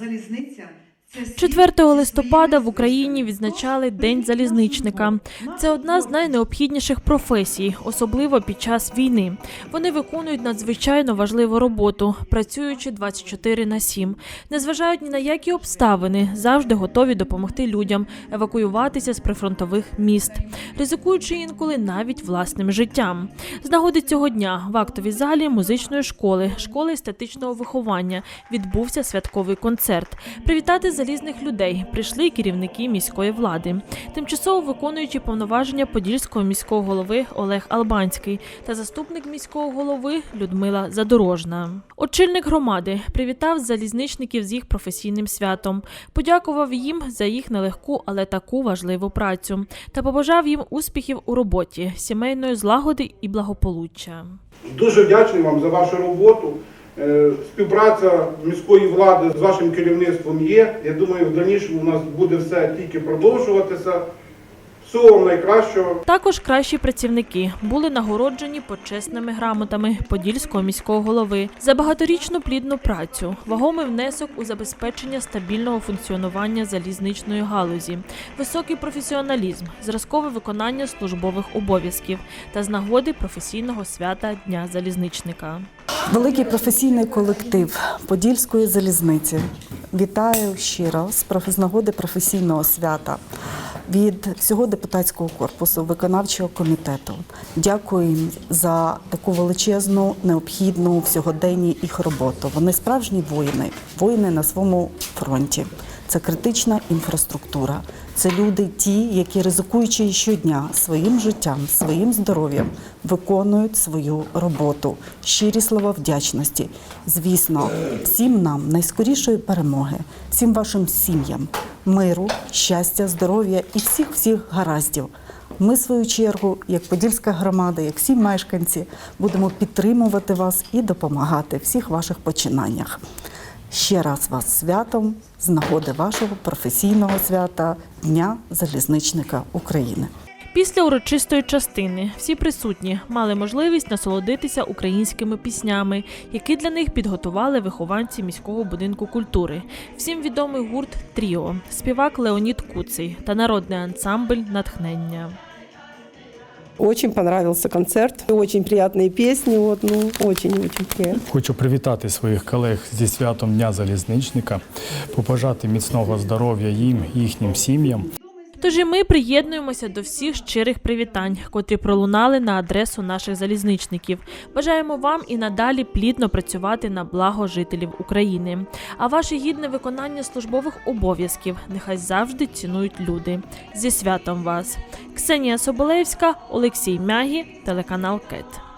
залізниця 4 листопада в Україні відзначали День залізничника. Це одна з найнеобхідніших професій, особливо під час війни. Вони виконують надзвичайно важливу роботу, працюючи 24 на 7. Не зважають ні на які обставини, завжди готові допомогти людям евакуюватися з прифронтових міст, ризикуючи інколи навіть власним життям. З нагоди цього дня в актовій залі музичної школи, школи естетичного виховання відбувся святковий концерт. Привітати залізних людей прийшли керівники міської влади. Тимчасово виконуючи повноваження подільського міського голови Олег Албанський та заступник міського голови Людмила Задорожна. Очільник громади привітав залізничників з їх професійним святом, подякував їм за їх нелегку, але таку важливу працю та побажав їм успіхів у роботі, сімейної злагоди і благополуччя. Дуже вдячний вам за вашу роботу. Е, Співпраця міської влади з вашим керівництвом є. Я думаю, в дальнішому у нас буде все тільки продовжуватися. Всього найкращого. Також кращі працівники були нагороджені почесними грамотами Подільського міського голови за багаторічну плідну працю, вагомий внесок у забезпечення стабільного функціонування залізничної галузі, високий професіоналізм, зразкове виконання службових обов'язків та з нагоди професійного свята Дня залізничника. Великий професійний колектив Подільської залізниці. Вітаю щиро з нагоди професійного свята від всього депутатського корпусу, виконавчого комітету. Дякую їм за таку величезну, необхідну в сьогоденні їх роботу. Вони справжні воїни, воїни на своєму фронті. Це критична інфраструктура. Це люди, ті, які ризикуючи щодня своїм життям, своїм здоров'ям, виконують свою роботу. Щирі слова вдячності. Звісно, всім нам найскорішої перемоги, всім вашим сім'ям, миру, щастя, здоров'я і всіх всіх гараздів. Ми, в свою чергу, як Подільська громада, як всі мешканці, будемо підтримувати вас і допомагати в всіх ваших починаннях. Ще раз вас святом з нагоди вашого професійного свята Дня залізничника України. Після урочистої частини всі присутні мали можливість насолодитися українськими піснями, які для них підготували вихованці міського будинку культури. Всім відомий гурт Тріо, співак Леонід Куций та народний ансамбль Натхнення. Очень понравился концерт, очень приятные песни, вот, ну, очень-очень приятно. Хочу привітати своїх колег зі святом Дня залізничника, побажати міцного здоров'я їм, їхнім сім'ям. Тож і ми приєднуємося до всіх щирих привітань, котрі пролунали на адресу наших залізничників. Бажаємо вам і надалі плідно працювати на благо жителів України. А ваше гідне виконання службових обов'язків нехай завжди цінують люди. Зі святом вас! Ксенія Соболевська, Олексій Мягі, телеканал КЕТ.